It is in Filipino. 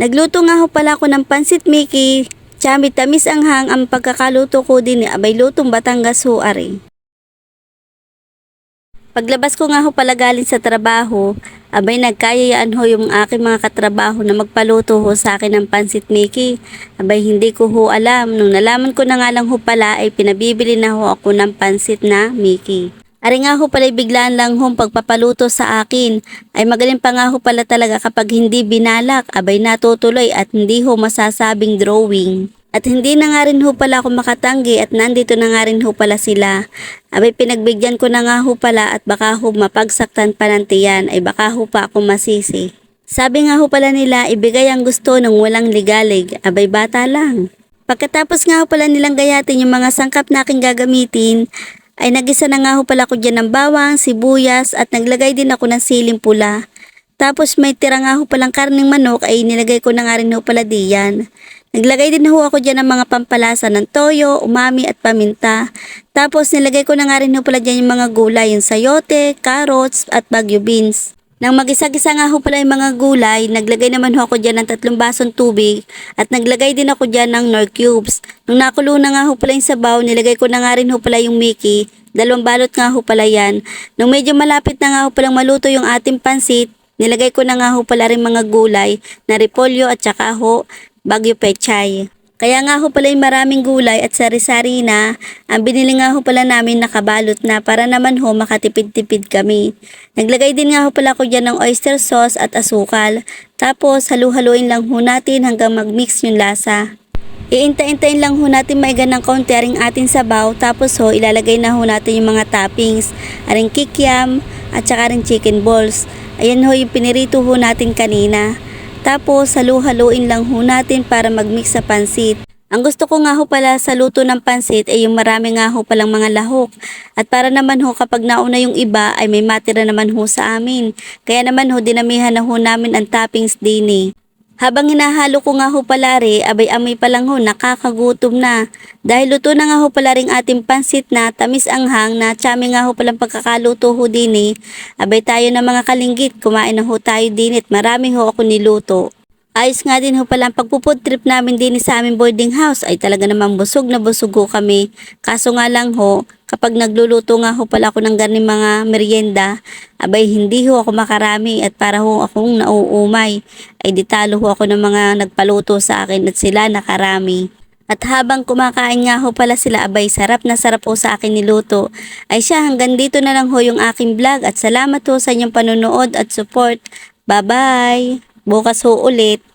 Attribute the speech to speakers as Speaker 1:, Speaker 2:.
Speaker 1: Nagluto nga ho pala ako ng pansit Mickey. Chami tamis ang hang ang pagkakaluto ko din abay lutong Batangas ho ari. Paglabas ko nga ho pala galing sa trabaho, abay nagkayayaan ho yung aking mga katrabaho na magpaluto ho sa akin ng pansit Mickey. Abay hindi ko ho alam, nung nalaman ko na nga lang ho pala ay pinabibili na ho ako ng pansit na Mickey. Ari nga ho pala biglaan lang ho pagpapaluto sa akin. Ay magaling pa nga ho pala talaga kapag hindi binalak, abay natutuloy at hindi ho masasabing drawing. At hindi na nga rin ho pala ako makatanggi at nandito na nga rin ho pala sila. Abay pinagbigyan ko na nga ho pala at baka ho mapagsaktan pa ng tiyan ay baka ho pa ako masisi. Sabi nga ho pala nila ibigay ang gusto ng walang ligalig, abay bata lang. Pagkatapos nga ho pala nilang gayatin yung mga sangkap na aking gagamitin, ay nagisa na nga ho pala ko dyan ng bawang, sibuyas at naglagay din ako ng siling pula. Tapos may tira nga ho palang karning manok ay nilagay ko na nga rin ho pala diyan. Naglagay din ho ako dyan ng mga pampalasa ng toyo, umami at paminta. Tapos nilagay ko na nga rin ho pala dyan yung mga gulay, yung sayote, carrots at bagyo beans. Nang magisa-gisa nga ho pala yung mga gulay, naglagay naman ho ako dyan ng tatlong basong tubig at naglagay din ako dyan ng nor cubes. Nung nakulo na nga ho pala yung sabaw, nilagay ko na nga rin ho pala yung Mickey. Dalawang balot nga ho pala yan. Nung medyo malapit na nga ho palang maluto yung ating pansit, nilagay ko na nga ho pala rin mga gulay na repolyo at saka ho bagyo pechay. Kaya nga ho pala yung maraming gulay at sari-sari na, ang binili nga ho pala namin nakabalot na para naman ho makatipid-tipid kami. Naglagay din nga ho pala ko dyan ng oyster sauce at asukal. Tapos halu-haluin lang ho natin hanggang mag-mix yung lasa. Iinta-intayin lang ho natin maigan ng kaunti aring ating sabaw tapos ho ilalagay na ho natin yung mga toppings, aring kikiam at saka ring chicken balls. Ayan ho yung pinirito ho natin kanina. Tapos halu-haluin lang ho natin para mag-mix sa pansit. Ang gusto ko nga ho pala sa luto ng pansit ay yung marami nga ho palang mga lahok. At para naman ho kapag nauna yung iba ay may matira naman ho sa amin. Kaya naman ho dinamihan na ho namin ang toppings din eh. Habang hinahalo ko nga ho pala re, abay amoy pa lang ho, nakakagutom na. Dahil luto na nga ho pala ring ating pansit na tamis ang hang na tsami nga ho palang pagkakaluto ho din eh. Abay tayo na mga kalinggit, kumain na ho tayo din at marami ho ako niluto. Ayos nga din ho pala ang pagpupod trip namin din sa aming boarding house ay talaga namang busog na busog ho kami. Kaso nga lang ho, kapag nagluluto nga ho pala ako ng ganing mga merienda, abay hindi ho ako makarami at para ho akong nauumay. Ay di talo ho ako ng mga nagpaluto sa akin at sila nakarami. At habang kumakain nga ho pala sila abay sarap na sarap ho sa akin niluto. Ay siya hanggang dito na lang ho yung aking vlog at salamat ho sa inyong panonood at support. Bye bye! Bukas ho ulit.